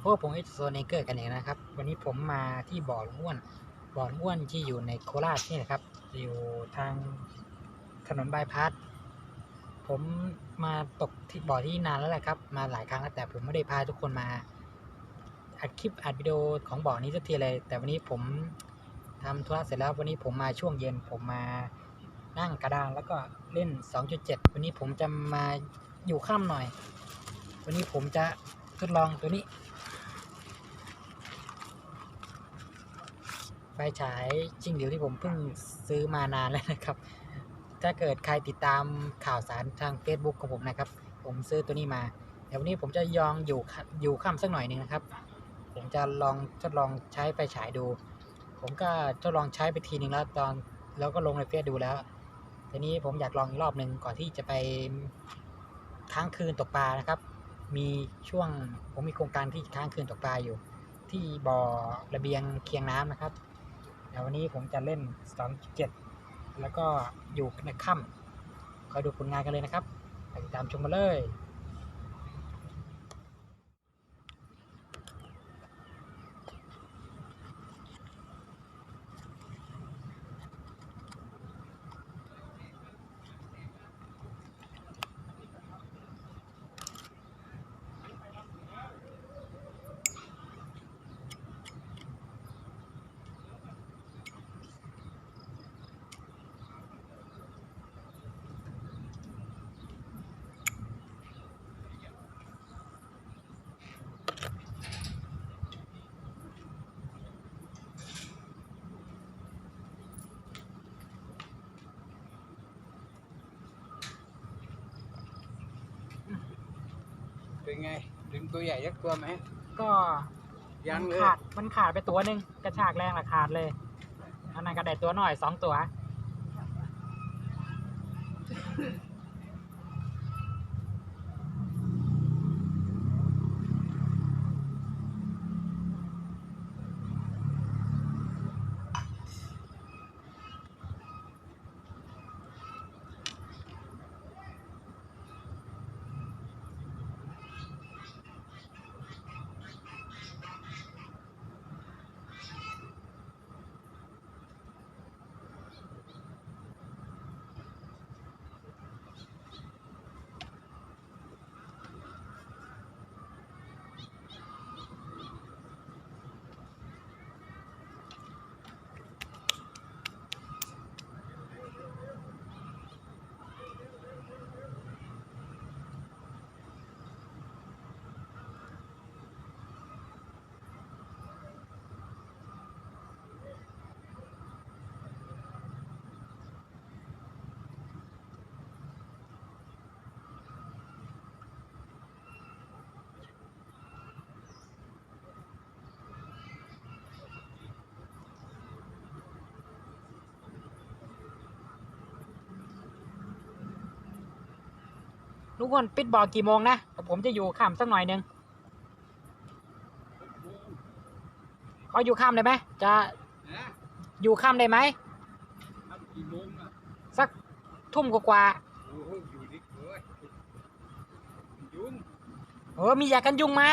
พว่าผมไอโซนเนเกอร์กันเองนะครับ วันนี้ผมมาที่บ่อหลวงอ้วน บ่อหลวงอ้วนที่อยู่ในโคราชนี่นะครับ อยู่ทางถนนบายพาสผมมาตกที่บ่อที่นานแล้วแหละครับ มาหลายครั้งแล้วแต่ผมไม่ได้พาทุกคนมา อัดคลิปอัดวิดีโอของบ่อนี้สักทีเลย แต่วันนี้ผมทำธุระเสร็จแล้ววันนี้ผมมาช่วงเย็นผมมานั่งกระดานแล้วก็เล่น 2.7 วันนี้ผมจะมาอยู่ข้ามหน่อย วันนี้ผมจะทดลองตัวนี้ ฟฉายชิงเหลียวที่ผมเพิ่งซื้อมานานแล้วนะครับ ถ้าเกิดใครติดตามข่าวสารทาง Facebook ของผมนะครับ ผมซื้อตัวนี้มา เดี๋ยววันนี้ผมจะยองอยู่ขอยู่ข้ามสักหน่อยหนึ่งนะครับ ผมจะลองทดลองใช้ไฟฉายดู ผมก็ทดลองใช้ไปทีหนึ่งแล้วตอนแล้วก็ลงในเฟซดูแล้ว ทีนี้ผมอยากลองอีกรอบหนึ่งก่อนที่จะไปค้างคืนตกปลานะครับ มีช่วงผมมีโครงการที่ค้างคืนตกปลาอยู่ ที่บ่อระเบียงเคียงน้ำนะครับ แต่วันนี้ผมจะเล่นสองเจ็ดแล้วก็อยู่ในค่ำคอยดูผลงานกันเลยนะครับติดตามชมมาเลย เป็นไง ดึงตัวใหญ่ยักตัวไหม ก็ยังมันเลย ขาดมันขาดไปตัวหนึ่งกระชากแรงละขาดเลยอันนั้นก็ได้ตัวหน่อยสองตัว ทุกคนปิดบ่อกี่โมงนะแต่ผมจะอยู่ข้ามสักหน่อยหนึ่งเขาอยู่ข้ามได้ไหมจะนะอยู่ข้ามได้ไหมทำกี่โมงอะสักทุ่มกว่าโอ้โหอยู่ดิเว้ยยุงๆเออมียากันยุงมา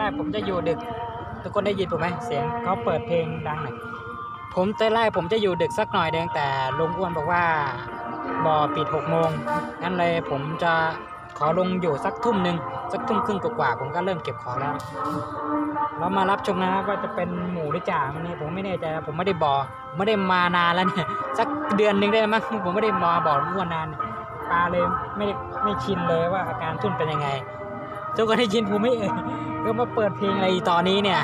แรกผมจะอยู่ดึก ทุกคนได้ยินผมไหมเสียงเขาเปิดเพลงดังหน่อยผมตอนแรกผมจะอยู่ดึกสักหน่อยเดงแต่ลุงอ้วนบอกว่าบ่อปิดหกโมงงั้นเลยผมจะขอลงอยู่สักทุ่มหนึ่งสักทุ่มครึ่งกว่าผมก็เริ่มเก็บของแล้ว เรามารับชมนะครับว่าจะเป็นหมูหรือจ่าวันนี้ผมไม่แน่ใจผมไม่ได้บอไม่ได้มานานแล้วเนี่ยสักเดือนหนึ่งได้มั้งผมไม่ได้มาบ่อลุงอ้วนนานปลาเลยไม่ไม่ชินเลยว่าอาการทุ่นเป็นยังไง จ้าก็ได้ยินผมไม่เอ่ยก็มาเปิดเพลงอะไรตอนนี้เนี่ย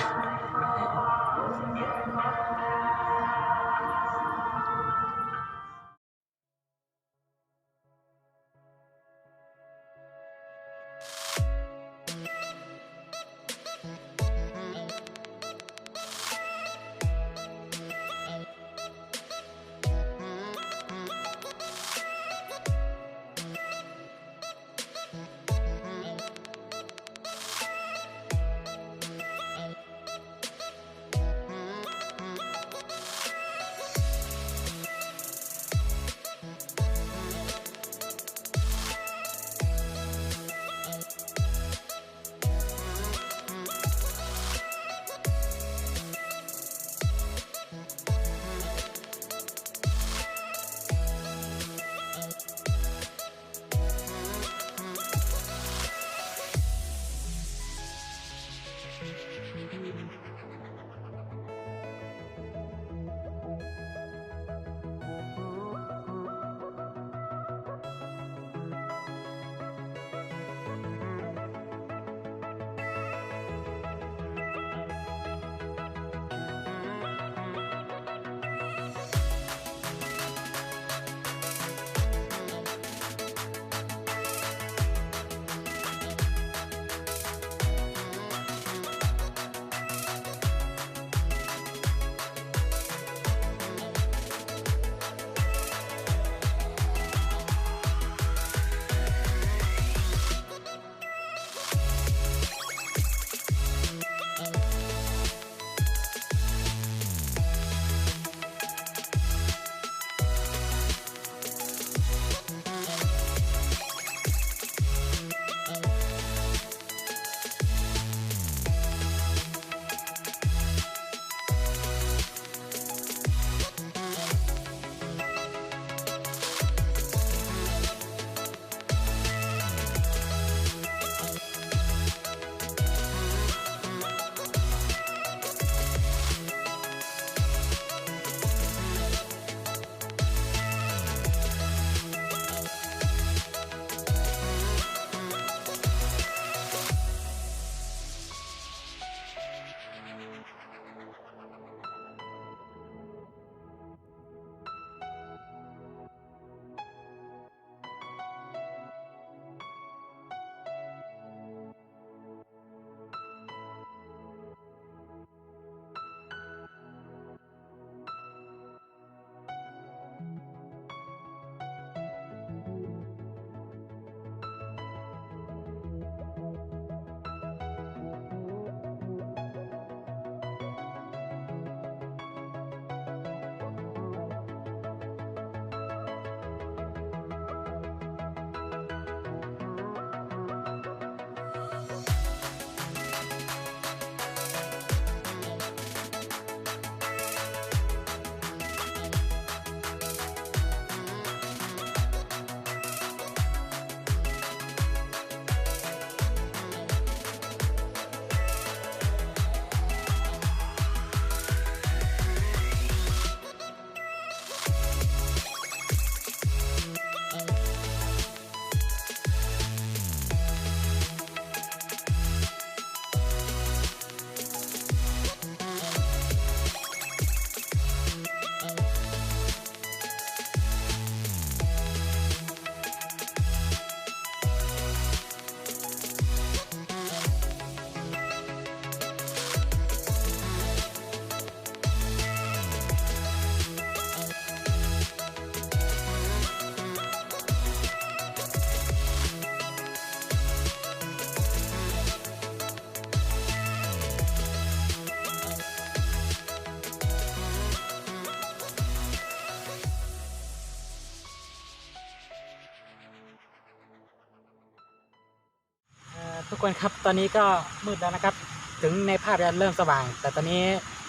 ทุกคนครับตอนนี้ก็มืดแล้วนะครับ ถึงในภาพจะเริ่มสว่าง แต่ตอนนี้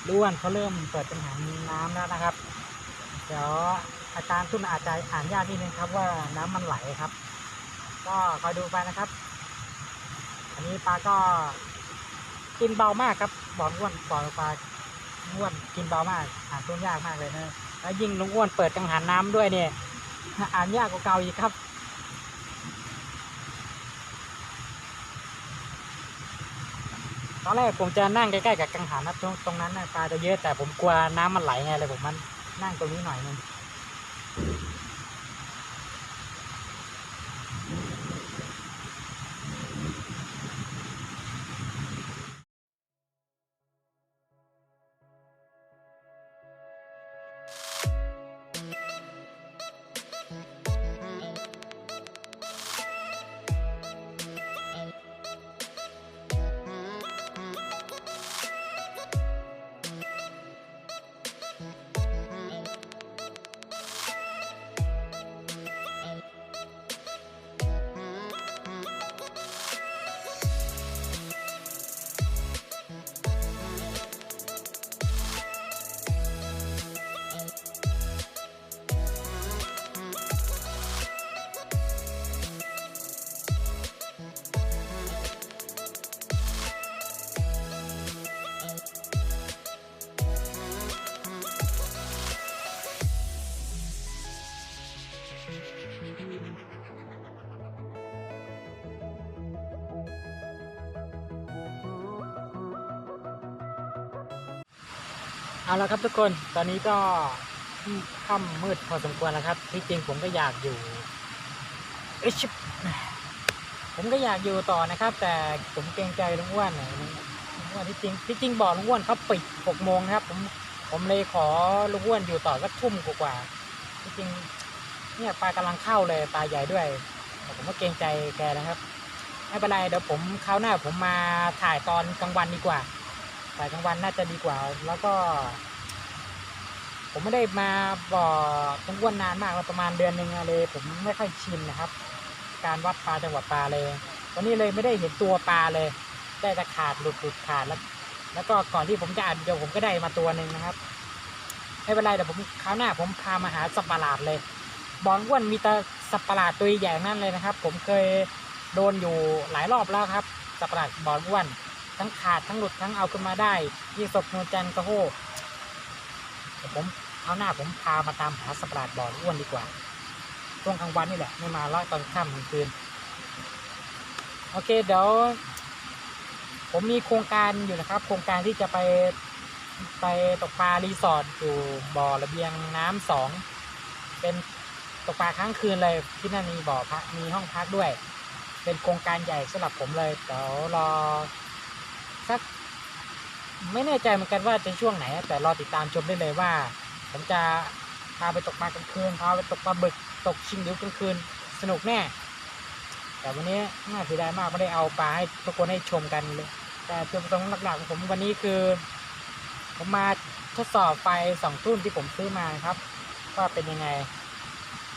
ล้วนเขาเริ่มเปิดเป็นหางน้ำแล้วนะครับ เดี๋ยวอาจารย์ตุ้นอาจจะอ่านยากนิดนึงครับว่าน้ำมันไหลครับ ก็คอยดูไปนะครับ อันนี้ปลาก็กินเบามากครับบอกอ้วนบอกปลาอ้วนกินเบามากอ่านตัวยากมากเลยนะแล้วยิ่งลุงอ้วนเปิดกังหันน้ำด้วยเนี่ยอ่านยากกว่าเก่าอีกครับ ตอนแรกผมจะนั่งใกล้ๆกับกังหันนะตรงตรงนั้นนะปลาจะเยอะแต่ผมกลัวน้ำมันไหลไงเลยผมมันนั่งตรงนี้หน่อยนึง เอาละครับทุกคนตอนนี้ก็ค่ำมืดพอสมควรแล้วครับ ที่จริงผมก็อยากอยู่เอชผมก็อยากอยู่ต่อนะครับ แต่ผมเกรงใจลุงอ้วนหน่อยลุงอ้วนที่จริงที่จริงบอกลุงอ้วนเขาปิดหกโมงนะครับ ผมผมเลยขอลุงอ้วนอยู่ต่อสักทุ่มกว่าที่จริงเนี่ยปลากำลังเข้าเลยปลาใหญ่ด้วยแต่ผมก็เกรงใจแกนะครับไม่เป็นไรเดี๋ยวผมคราวหน้าผมมาถ่ายตอนกลางวันดีกว่า ถ่ายกลางวันน่าจะดีกว่า แล้วก็ ผมไม่ได้มาบ่อตรงอ้วนนานมากแล้วประมาณเดือนหนึ่งเลย ผมไม่ค่อยชินนะครับ การวัดปลาจังหวัดปลาเลย วันนี้เลยไม่ได้เห็นตัวปลาเลย ได้แต่ขาดหลุดหลุดขาดแล้ว แล้วก็ก่อนที่ผมจะอัดเดี๋ยวผมก็ได้มาตัวหนึ่งนะครับไม่เป็นไรเดี๋ยวผมคราวหน้าผมพามาหาสัตว์ประหลาดเลยบอลอ้วนมีแต่สัตว์ประหลาดตัวใหญ่นั่นเลยนะครับ ผมเคยโดนอยู่หลายรอบแล้วครับสัตว์ประหลาดบอลอ้วน ทั้งขาดทั้งหลุดทั้งเอาขึ้นมาได้ยี่ศพนูจันทร์กระโหผมเอาหน้าผมพามาตามหาสัตว์ปลาดบอลอ้วนดีกว่าช่วงกลางวันนี่แหละ ไม่มาแล้วตอนค่ำกลางคืน โอเคเดี๋ยว ผมมีโครงการอยู่นะครับ โครงการที่จะไปไปตกปลารีสอร์ทอยู่บ่อระเบียงน้ำสอง เป็นตกปลาค้างคืนเลยที่นั่นมีบ่อพักมีห้องพักด้วย เป็นโครงการใหญ่สำหรับผมเลยเดี๋ยวรอ สักไม่แน่ใจเหมือนกันว่าจะช่วงไหน แต่รอติดตามชมได้เลยว่า ผมจะพาไปตกปลากลางคืนพาไปตกปลาบึกตกชิงดิ้วกลางคืนสนุกแน่ แต่วันนี้น่าเสียดายมากไม่ได้เอาปลาให้ทุกคนให้ชมกันเลย แต่จุดประสงค์หลักๆของผมวันนี้คือ ผมมาทดสอบไฟสองทุ่นที่ผมซื้อมาครับ ว่าเป็นยังไง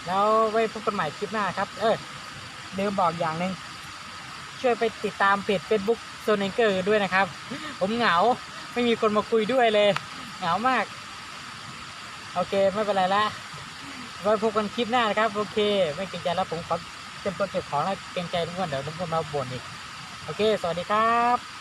แล้วไว้พบกันใหม่คลิปหน้าครับ เออลืมบอกอย่างหนึ่งช่วยไปติดตามเพจ Facebook โซนเองเกอร์ด้วยนะครับ ผมเหงาไม่มีคนมาคุยด้วยเลย เหงามาก โอเคไม่เป็นไรละไว้พบกันคลิปหน้านะครับ โอเค ไม่เกรงใจแล้วผมขอเตรียมตัวเก็บของแล้วเกรงใจทุกคนเดี๋ยวทุกคนมาบ่นอีก โอเค สวัสดีครับ